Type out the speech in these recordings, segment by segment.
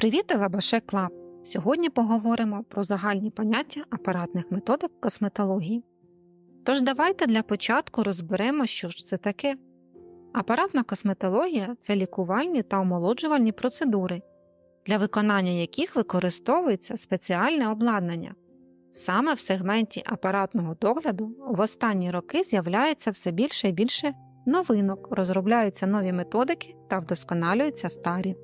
Привіт, Лабаше Клаб! Сьогодні поговоримо про загальні поняття апаратних методик косметології. Тож давайте для початку розберемо, що ж це таке. Апаратна косметологія це лікувальні та омолоджувальні процедури, для виконання яких використовується спеціальне обладнання. Саме в сегменті апаратного догляду в останні роки з'являється все більше і більше новинок, розробляються нові методики та вдосконалюються старі.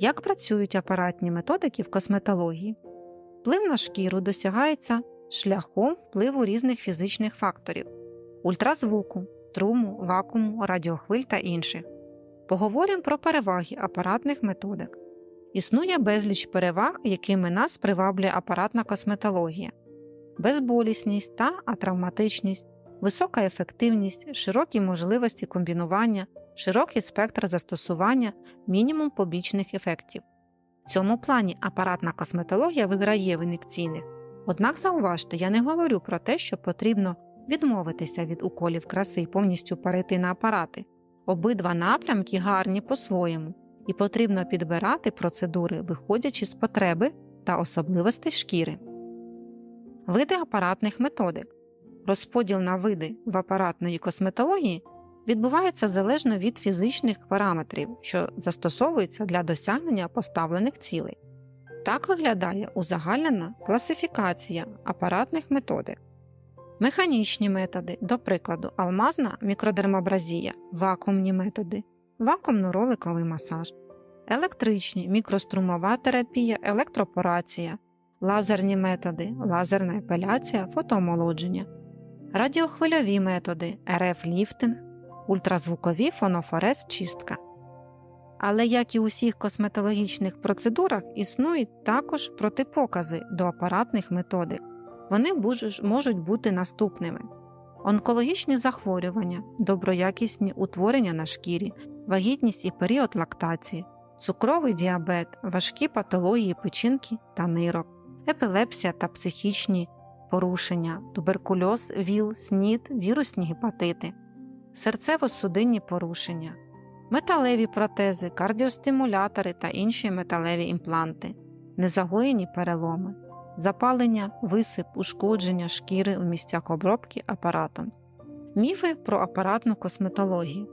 Як працюють апаратні методики в косметології? Вплив на шкіру досягається шляхом впливу різних фізичних факторів ультразвуку, труму, вакууму, радіохвиль та інших. Поговоримо про переваги апаратних методик. Існує безліч переваг, якими нас приваблює апаратна косметологія, безболісність та атравматичність, висока ефективність, широкі можливості комбінування, широкий спектр застосування, мінімум побічних ефектів. В цьому плані апаратна косметологія виграє в ін'єкційних. Однак зауважте, я не говорю про те, що потрібно відмовитися від уколів краси і повністю перейти на апарати. Обидва напрямки гарні по-своєму, і потрібно підбирати процедури, виходячи з потреби та особливостей шкіри. Види апаратних методик. Розподіл на види в апаратної косметології відбувається залежно від фізичних параметрів, що застосовуються для досягнення поставлених цілей. Так виглядає узагальнена класифікація апаратних методик. Механічні методи, до прикладу, алмазна мікродермабразія, вакуумні методи, вакуумно-роликовий масаж, електричні мікрострумова терапія, електропорація, лазерні методи, лазерна епіляція, фотоомолодження, радіохвильові методи, РФ-ліфтинг, ультразвукові фонофорез чистка. Але як і у всіх косметологічних процедурах, існують також протипокази до апаратних методик. Вони можуть бути наступними: онкологічні захворювання, доброякісні утворення на шкірі, вагітність і період лактації, цукровий діабет, важкі патології печінки та нирок, епілепсія та психічні порушення, туберкульоз, ВІЛ, СНІД, вірусні гепатити, серцево-судинні порушення, металеві протези, кардіостимулятори та інші металеві імпланти, незагоєні переломи, запалення, висип, ушкодження шкіри у місцях обробки апаратом. Міфи про апаратну косметологію.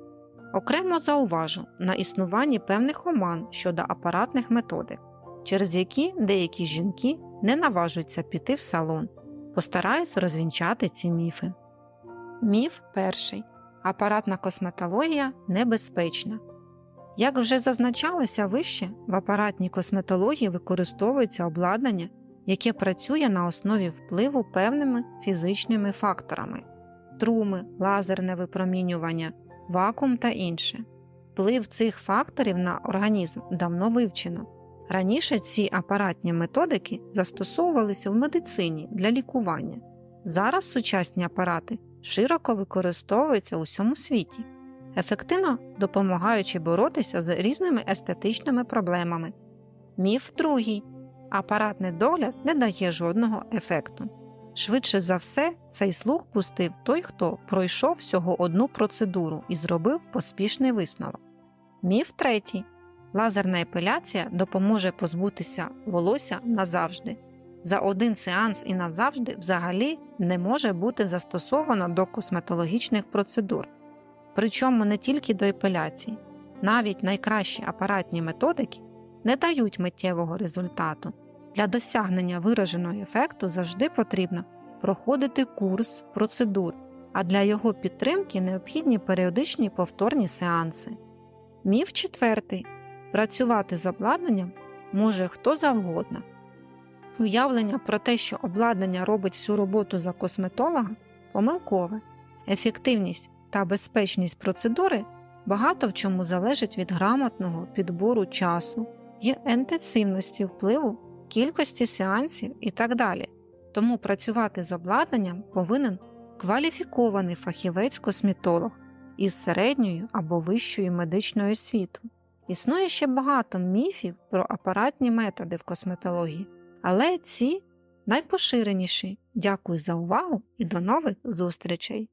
Окремо зауважу на існуванні певних оман щодо апаратних методик, через які деякі жінки не наважуються піти в салон. Постараюсь розвінчати ці міфи. Міф перший. Апаратна косметологія небезпечна. Як вже зазначалося вище, в апаратній косметології використовується обладнання, яке працює на основі впливу певними фізичними факторами труми, лазерне випромінювання, вакуум та інше. Вплив цих факторів на організм давно вивчено. Раніше ці апаратні методики застосовувалися в медицині для лікування. Зараз сучасні апарати широко використовуються у всьому світі, ефективно допомагаючи боротися з різними естетичними проблемами. Міф другий апаратний догляд не дає жодного ефекту. Швидше за все, цей слух пустив той, хто пройшов всього одну процедуру і зробив поспішний висновок. Міф третій лазерна епіляція допоможе позбутися волосся назавжди. За один сеанс і назавжди взагалі не може бути застосовано до косметологічних процедур, причому не тільки до епіляції, навіть найкращі апаратні методики не дають миттєвого результату. Для досягнення вираженого ефекту завжди потрібно проходити курс процедур, а для його підтримки необхідні періодичні повторні сеанси. Міф четвертий працювати з обладнанням може хто завгодно. Уявлення про те, що обладнання робить всю роботу за косметолога, помилкове, ефективність та безпечність процедури багато в чому залежить від грамотного підбору часу і інтенсивності впливу, кількості сеансів і так далі. Тому працювати з обладнанням повинен кваліфікований фахівець-косметолог із середньою або вищою медичною освітою. Існує ще багато міфів про апаратні методи в косметології, але ці найпоширеніші. Дякую за увагу і до нових зустрічей!